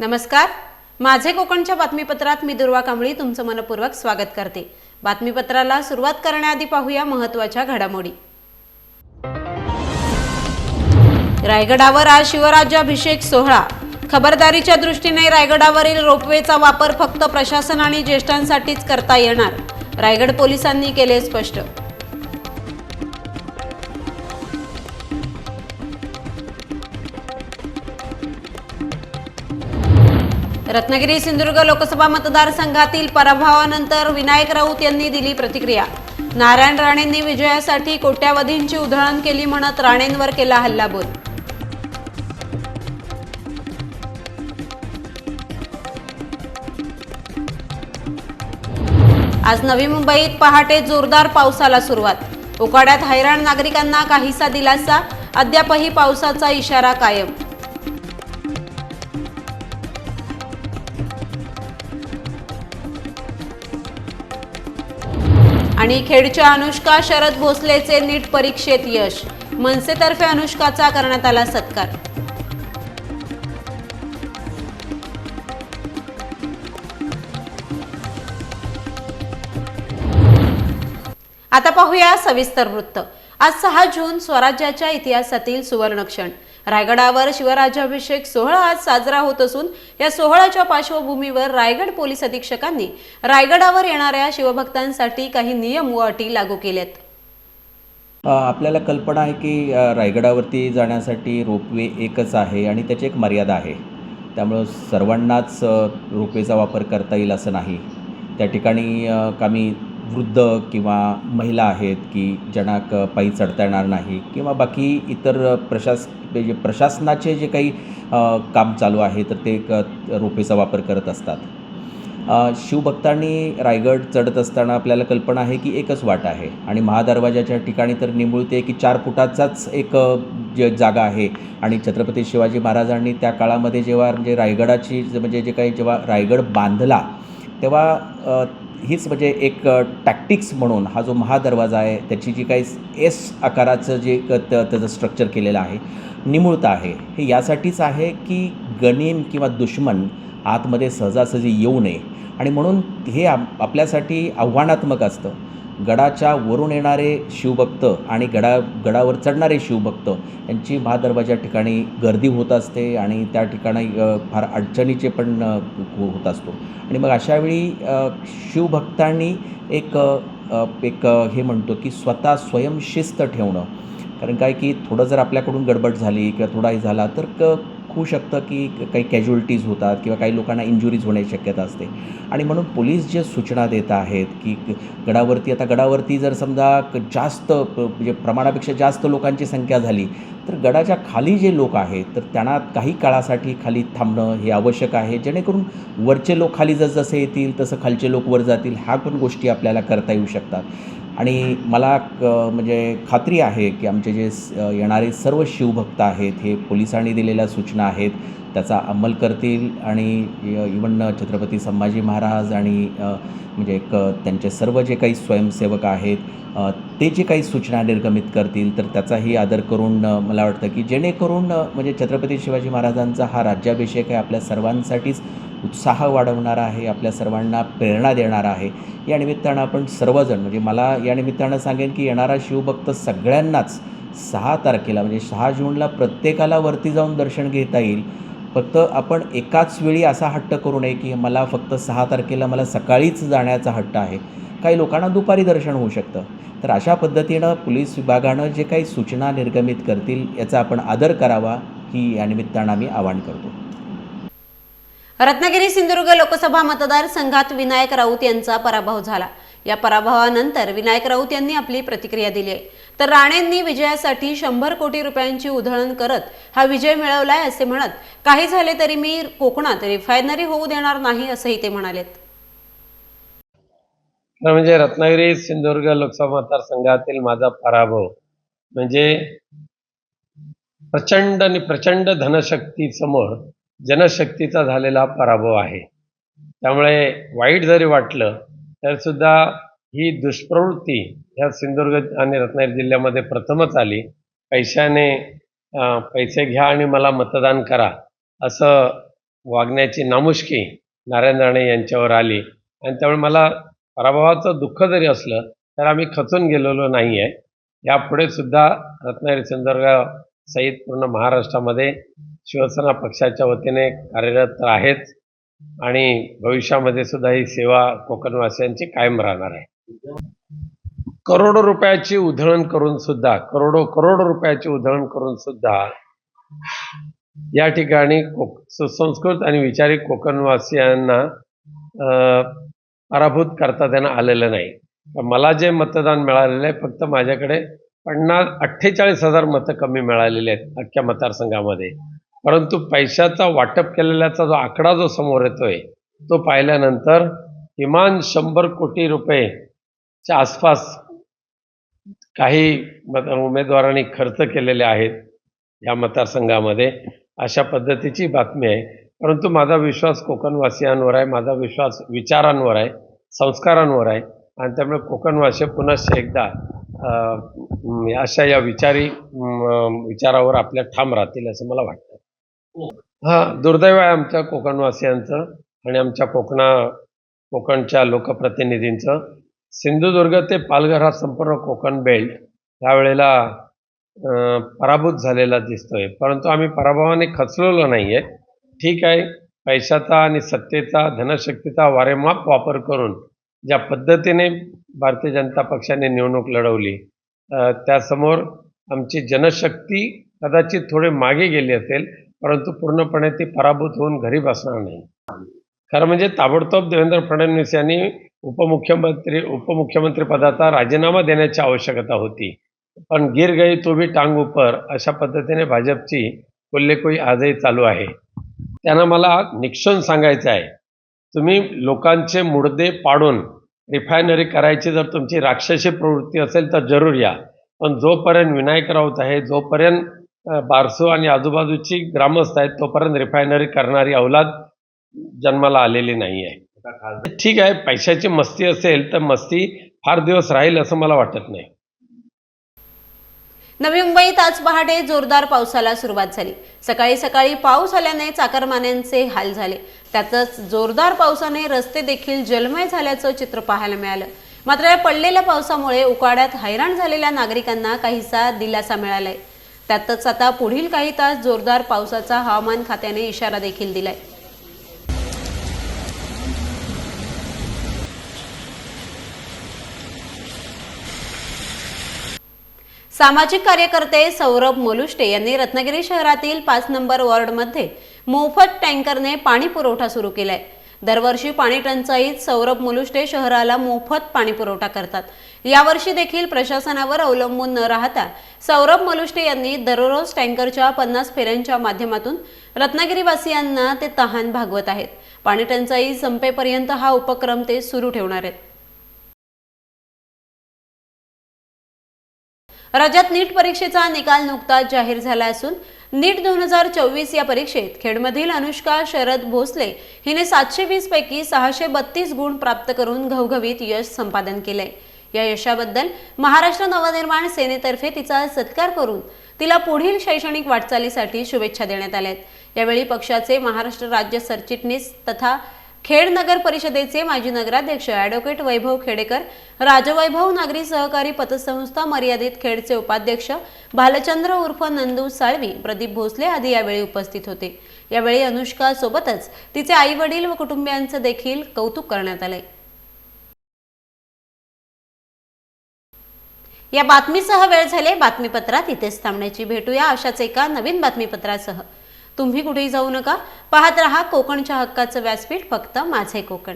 नमस्कार. माझे कोकणच्या बातमीपत्रात मी दुर्वा कांबळी तुमचं मनपूर्वक स्वागत करते. बातमीपत्राला सुरुवात करण्याआधी पाहूया महत्त्वाच्या घडामोडी. रायगडावर आज शिवराज्याभिषेक सोहळा. खबरदारीच्या दृष्टीने रायगडावरील रोपवेचा वापर फक्त प्रशासन आणि ज्येष्ठांसाठीच करता येणार रायगड पोलिसांनी केले स्पष्ट. रत्नागिरी सिंधुदुर्ग लोकसभा मतदारसंघातील पराभवानंतर विनायक राऊत यांनी दिली प्रतिक्रिया. नारायण राणेंनी विजयासाठी कोट्यावधींची उधळण केली म्हणत राणेंवर केला हल्लाबोल. आज नवी मुंबईत पहाटे जोरदार पावसाला सुरुवात. उकाड्यात हैराण नागरिकांना काहीसा दिलासा अद्यापही पावसाचा इशारा कायम. आणि खेडच्या अनुष्का शरद भोसलेचे नीट परीक्षेत यश. मनसेतर्फे अनुष्काचा करण्यात आला सत्कार. आता पाहूया सविस्तर वृत्त. आज सहा जून स्वराज्याच्या इतिहासातील सुवर्णक्षण. रायगडावर शिवराज्याभिषेक सोहळा आज साजरा होत असून या सोहळ्याच्या पार्श्वभूमीवर रायगड पोलीस अधीक्षकांनी रायगडावर येणाऱ्या शिवभक्तांसाठी काही नियम व अटी लागू केल्यात. आपल्याला कल्पना आहे की रायगडावरती जाण्यासाठी रोपवे एकच आहे आणि त्याची एक मर्यादा आहे. त्यामुळं सर्वांनाच रोपवेचा वापर करता येईल असं नाही. त्या ठिकाणी कामी वृद्ध किंवा महिला आहेत की ज्यांना क पायी चढता येणार नाही किंवा बाकी इतर प्रशास म्हणजे प्रशासनाचे जे काही काम चालू आहे तर ते क रोपेचा वापर करत असतात. शिवभक्तांनी रायगड चढत असताना आपल्याला कल्पना आहे की एकच वाट आहे आणि महादरवाजाच्या ठिकाणी तर निमुळते की चार फुटाचाच एक जे जागा आहे. आणि छत्रपती शिवाजी महाराजांनी त्या काळामध्ये जेव्हा म्हणजे रायगडाची म्हणजे जे काही जेव्हा रायगड बांधला तेव्हा हीच म्हणजे एक टॅक्टिक्स म्हणून हा जो महादरवाजा आहे त्याची जी काही एस आकाराचं जे क- त- त्याचं स्ट्रक्चर केलेलं आहे निमुळता आहे. हे यासाठीच आहे की गणिम किंवा दुश्मन आतमध्ये सहजासहजी येऊ नये. आणि म्हणून हे आपल्यासाठी आव्हानात्मक असतं. गडाच्या वरून येणारे शिवभक्त आणि गडा गडावर चढणारे शिवभक्त यांची महादरबाच्या ठिकाणी गर्दी होत असते आणि त्या ठिकाणी फार अडचणीचे पण होत असतो. आणि मग अशावेळी शिवभक्तांनी एक एक हे म्हणतो की स्वतः स्वयंशिस्त ठेवणं. कारण काय की थोडं जर आपल्याकडून गडबड झाली किंवा थोडाही झाला तर क होऊ शकतं की काही कॅज्युअलिटीज होतात किंवा काही लोकांना इंजुरीज होण्याची शक्यता असते. आणि म्हणून पोलीस जे सूचना देत आहेत की गडावरती आता गडावरती जर समजा क- जास्त म्हणजे प्रमाणापेक्षा जास्त लोकांची संख्या झाली तर गडाच्या खाली जे लोक आहेत तर त्यांना काही काळासाठी खाली थांबणं हे आवश्यक आहे. जेणेकरून वरचे लोक खाली जसजसे येतील तसं खालचे लोक वर जातील ह्या पण गोष्टी आपल्याला करता येऊ शकतात. आणि मला क म्हणजे खात्री आहे की आमचे जे येणारे सर्व शिवभक्त आहेत हे पोलिसांनी दिलेल्या सूचना आहेत त्याचा अंमल करतील आणि इवन छत्रपती संभाजी महाराज आणि म्हणजे एक त्यांचे सर्व जे काही स्वयंसेवक आहेत ते जे काही सूचना निर्गमित करतील तर त्याचाही आदर करून मला वाटतं की जेणेकरून म्हणजे छत्रपती शिवाजी महाराजांचा हा राज्याभिषेक आहे आपल्या सर्वांसाठीच उत्साह वाढवणारा आहे आपल्या सर्वांना प्रेरणा देणारा आहे. या निमित्तानं आपण सर्वजण म्हणजे मला या निमित्तानं सांगेन की येणारा शिवभक्त सगळ्यांनाच सहा तारखेला म्हणजे सहा जूनला प्रत्येकाला वरती जाऊन दर्शन घेता येईल. फक्त आपण एकाच वेळी असा हट्ट करू नये की मला फक्त सहा तारखेला मला सकाळीच जाण्याचा हट्ट आहे. काही लोकांना दुपारी दर्शन होऊ शकतं. तर अशा पद्धतीनं पोलीस विभागानं जे काही सूचना निर्गमित करतील याचा आपण आदर करावा ही या निमित्तानं आम्ही आवाहन करतो. रत्नागिरी सिंधुदुर्ग लोकसभा मतदारसंघात विनायक राऊत यांचा पराभव झाला. या पराभवानंतर विनायक राऊत यांनी आपली प्रतिक्रिया दिली आहे. तर राणेंनी विजयासाठी शंभर कोटी रुपयांची उधळण करत हा विजय मिळवलाय असे म्हणत काही झाले तरी मी कोकणात रिफायनरी होऊ देणार नाही असंही ते म्हणालेत. तर म्हणजे रत्नागिरी सिंधुदुर्ग लोकसभा मतदारसंघातील माझा पराभव म्हणजे प्रचंड आणि प्रचंड धनशक्ती समोर जनशक्तीचा झालेला पराभव आहे. त्यामुळे वाईट जरी वाटलं तर सुद्धा ही दुष्प्रवृत्ती ह्या सिंधुदुर्ग आणि रत्नागिरी जिल्ह्यामध्ये प्रथमच आली. पैशाने पैसे घ्या आणि मला मतदान करा असं वागण्याची नामुष्की नारायण राणे यांच्यावर आली. आणि त्यामुळे मला पराभवाचं दुःख जरी असलं तर आम्ही खचून गेलेलो नाही आहे यापुढे सुद्धा रत्नागिरी सिंधुदुर्ग सहित पूर्ण महाराष्ट्रामध्ये शिवसेना पक्षाच्या वतीने कार्यरत तर आहेच आणि भविष्यामध्ये सुद्धा ही सेवा कोकणवासियांची कायम राहणार आहे. करोडो रुपयाची उधळण करून सुद्धा करोडो करोडो रुपयाची उधळण करून सुद्धा या ठिकाणी कोक सुसंस्कृत आणि विचारी कोकणवासियांना अं, पराभूत करता त्यांना आलेलं नाही. मला जे मतदान मिळालेलं आहे फक्त माझ्याकडे पन्नास अठ्ठेचाळीस हजार मतं कमी मिळालेली आहेत अख्ख्या मतदारसंघामध्ये. परंतु पैशाचा वाटप केलेल्याचा जो आकडा जो समोर येतोय तो पाहिल्यानंतर किमान शंभर कोटी रुपयेच्या आसपास काही मत उमेदवारांनी खर्च केलेले आहेत या मतदारसंघामध्ये अशा पद्धतीची बातमी आहे. परंतु माझा विश्वास कोकणवासियांवर आहे माझा विश्वास विचारांवर आहे संस्कारांवर आहे. आणि त्यामुळे कोकणवासी पुनश्च एकदा अशा या विचारी विचारावर आपल्या ठाम राहतील असं मला वाटतं. हा दुर्दैव आहे आमच्या कोकणवासियांचं आणि आमच्या कोकणा कोकणच्या लोकप्रतिनिधींचं. सिंधुदुर्ग ते पालघर हा संपूर्ण कोकण बेल्ट यावेळेला पराभूत झालेला दिसतोय. परंतु आम्ही पराभवाने खचलेलो नाही आहे ठीक आहे पैशाचा आणि सत्तेचा धनशक्तीचा वारेमाप वापर करून ज्या पद्धतीने भारतीय जनता पक्षाने निवडणूक लढवली त्यासमोर आमची जनशक्ती कदाचित थोडे मागे गेली असेल परंतु पूर्णपणे ती पराभूत होऊन घरी बसणार नाही. खरं म्हणजे ताबडतोब देवेंद्र फडणवीस यांनी उपमुख्यमंत्री उपमुख्यमंत्री पदाचा राजीनामा देण्याची आवश्यकता होती. पण गिर गई तो भी टांग उपर अशा पद्धतीने भाजपची कोल्हेकोई आजही चालू आहे. त्यांना मला निक्षण सांगायचं आहे. तुम्ही लोकांचे मुडदे पाडून रिफायनरी करायची जर तुमची राक्षसी प्रवृत्ती असेल तर जरूर या. पण जोपर्यंत विनायक राऊत आहे जोपर्यंत बारसू आणि आजूबाजूची ग्रामस्थ आहेत तोपर्यंत रिफायनरी करणारी अवलाद जन्माला आलेली नाही आहे ठीक आहे पैशाची मस्ती असेल तर मस्ती फार दिवस राहील असं मला वाटत नाही. नवी मुंबईत आज पहाटे जोरदार पावसाला सुरुवात झाली. सकाळी सकाळी पाऊस आल्याने चाकरमान्यांचे हाल झाले. त्यातच जोरदार पावसाने रस्ते देखील जलमय झाल्याचं चित्र पाहायला मिळालं. मात्र या पडलेल्या पावसामुळे उकाड्यात हैराण झालेल्या नागरिकांना काहीसा दिलासा मिळालाय. त्यातच आता पुढील काही तास जोरदार पावसाचा हवामान खात्याने इशारा देखील दिलाय. सामाजिक कार्यकर्ते सौरभ मोलुष्टे यांनी रत्नागिरी शहरातील पाच नंबर वॉर्डमध्ये मोफत टँकरने पाणी पुरवठा सुरू केलाय. दरवर्षी पाणी टंचाईत सौरभ मुलुष्टे शहराला मोफत पाणी पुरवठा करतात. यावर्षी देखील प्रशासनावर अवलंबून न राहता सौरभ मलुष्टे यांनी दररोज टँकरच्या पन्नास फेऱ्यांच्या माध्यमातून रत्नागिरीवासियांना ते तहान भागवत आहेत. पाणी टंचाई संपेपर्यंत हा उपक्रम ते सुरू ठेवणार आहेत. राज्यात नीट परीक्षेचा निकाल नुकताच जाहीर झाला असून नीट दोन हजार चोवीस या परीक्षेत खेडमधील अनुष्का शरद भोसले हिने सातशे वीस पैकी सहाशे बत्तीस गुण प्राप्त करून घवघवीत यश संपादन केले. या यशाबद्दल महाराष्ट्र नवनिर्माण सेनेतर्फे तिचा सत्कार करून तिला पुढील शैक्षणिक वाटचालीसाठी शुभेच्छा देण्यात आल्या आहेत यावेळी पक्षाचे महाराष्ट्र राज्य सरचिटणीस तथा खेड नगर परिषदेचे माजी नगराध्यक्ष ॲडव्होकेट वैभव खेडेकर राजवैभव नागरी सहकारी पतसंस्था मर्यादित खेडचे उपाध्यक्ष भालचंद्र उर्फ नंदू साळवी प्रदीप भोसले आदी यावेळी उपस्थित होते. यावेळी अनुष्का सोबतच तिचे आई वडील व कुटुंबियांचं देखील कौतुक करण्यात आलंय. या बातमीसह वेळ झाले बातमीपत्रात इथेच थांबण्याची. भेटूया अशाच एका नवीन बातमीपत्रासह. तुम्ही कुठेही जाऊ नका. पाहत रहा कोकणच्या हक्काचं व्यासपीठ फक्त माझे कोकण.